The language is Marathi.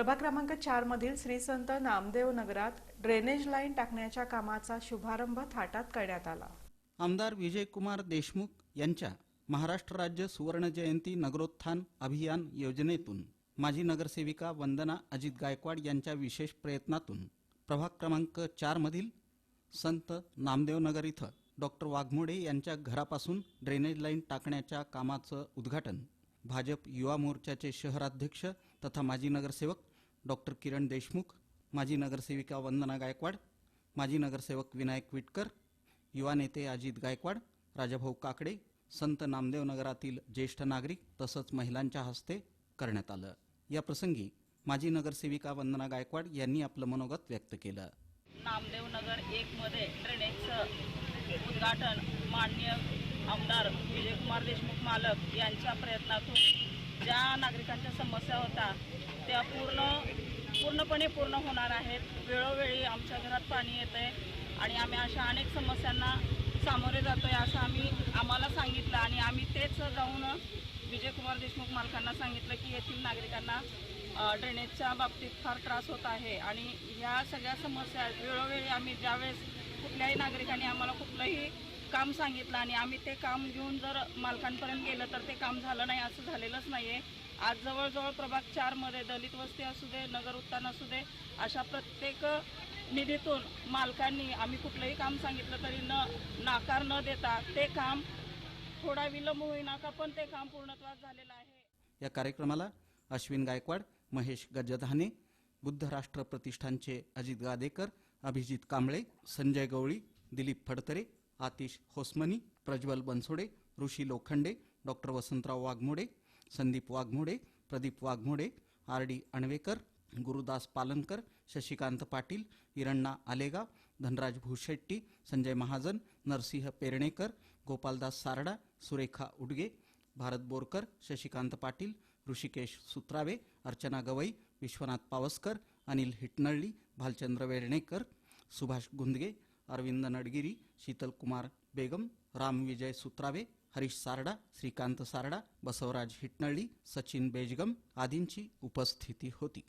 प्रभाग क्रमांक चार मधील श्री संत नामदेव नगरात ड्रेनेज लाईन टाकण्याच्या कामाचा शुभारंभ थाटात करण्यात आला. आमदार विजयकुमार देशमुख यांच्या महाराष्ट्र राज्य सुवर्ण जयंती नगरोत्थान अभियान योजनेतून माजी नगरसेविका वंदना अजित गायकवाड यांच्या विशेष प्रयत्नातून प्रभाग क्रमांक चार मधील संत नामदेव नगर इथं डॉक्टर वाघमोडे यांच्या घरापासून ड्रेनेज लाईन टाकण्याच्या कामाचं उद्घाटन भाजप युवा मोर्चाचे शहराध्यक्ष तथा माजी नगरसेवक डॉक्टर किरण देशमुख माजी नगरसेविका वंदना गायकवाड माजी नगरसेवक विनायक विटकर युवा नेते अजित गायकवाड राजाभाऊ काकडे संत नामदेव नगरातील ज्येष्ठ नागरिक तसंच महिलांच्या हस्ते करण्यात आलं. या प्रसंगी माजी नगरसेविका वंदना गायकवाड यांनी आपलं मनोगत व्यक्त केलं. नामदेव नगर एक मध्ये ड्रेनेजचं उद्घाटन माननीय आमदार विजयकुमार देशमुख मालक यांच्या प्रयत्नातून ज्या नागरिकांच्या समस्या होत्या त्या पूर्ण पूर्णपणे पूर्ण होणार आहेत वेळोवेळी आमच्या घरात पाणी येतं आहे आणि आम्ही अशा अनेक समस्यांना सामोरे जातो आहे असं आम्ही आम्हाला सांगितलं आणि आम्ही तेच जाऊन विजयकुमार देशमुख मालकांना सांगितलं की येथील नागरिकांना ड्रेनेजच्या बाबतीत फार त्रास होत आहे. आणि ह्या सगळ्या समस्या वेळोवेळी आम्ही ज्यावेळेस कुठल्याही नागरिकांनी आम्हाला कुठलंही काम सांगितलं आणि आम्ही ते काम घेऊन जर मालकांपर्यंत गेलं तर ते काम झालं नाही असं झालेलंच नाही आहे आज जवळजवळ प्रभाग चारमध्ये दलित वस्ती असू दे नगर उत्थान असू दे अशा प्रत्येक निधीतून मालकांनी आम्ही कुठलंही काम सांगितलं तरी न नाकार न देता ते काम थोडा विलंब होईना का पण ते काम पूर्णत्वास झालेलं आहे. या कार्यक्रमाला अश्विन गायकवाड महेश गजधाने बुद्ध राष्ट्र प्रतिष्ठानचे Ajit Gadekar Abhijit Kamble Sanjay Gawali Dilip Phadtare Atish Hosmani Prajwal Bansode Rishi Lokhande doctor Vasantrao Waghmode Sandeep Waghmode Pradeep Waghmode R D Anvekar Gurudas Palankar Shashikant Patil Iranna Alegaon Dhanraj Bhushetti Sanjay Mahajan Narsingh Pernekar Gopaldas Sarda Surekha Udage Bharat Borkar Shashikant Patil Hrishikesh Sutrave Archana Gawai Vishwanath Pawaskar Anil Hitnalli Bhalchandra Vernekar Subhash Gundage Arvind Nadgiri Shitalkumar Begam Ram Vijay Sutrave Harish Sarda Shrikant Sarda Basavaraj Hitnalli Sachin Bejgam आदींची उपस्थिती होती.